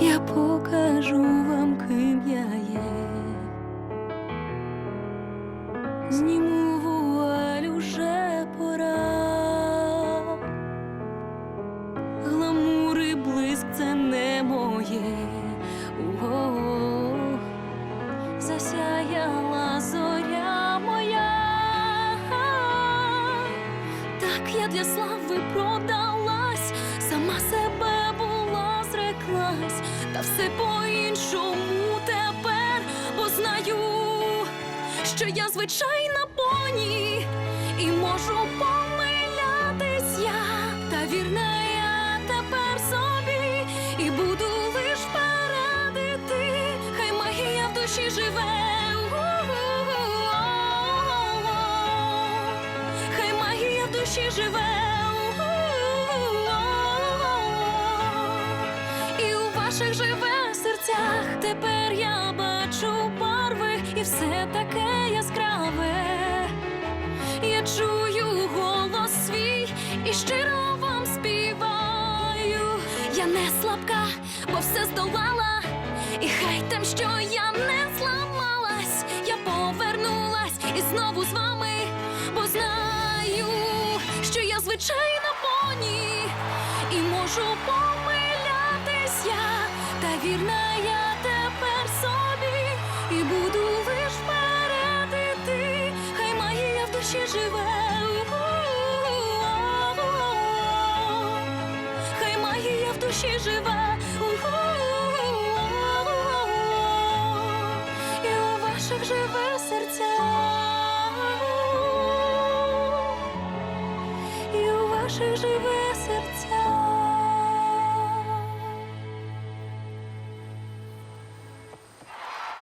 я покажу вам, ким я є, зніму вуаль уже пора, гламури і блиск це не моє, О -о -о. засяяла зоря моя, так я для слави продала. Та все по-іншому тепер, бо знаю, що я звичайна поні, і можу помилятись я, та вірна тепер собі, і буду лиш передити, хай магія душі живе. Хай магія в душі живе. Ваших живе серцях тепер я бачу барви і все таке яскраве. Я чую голос свій і щиро вам співаю. Я не слабка, бо все здолала, і хай там, що я не зламалась, я повернулась і знову з вами, бо знаю, що я звичайна поні, і можу та вірна я тепер собі, і буду лиш передити, хай магія в душі живе. Хай магія в душі живе. І у ваших живе серця. І у ваших живе серця.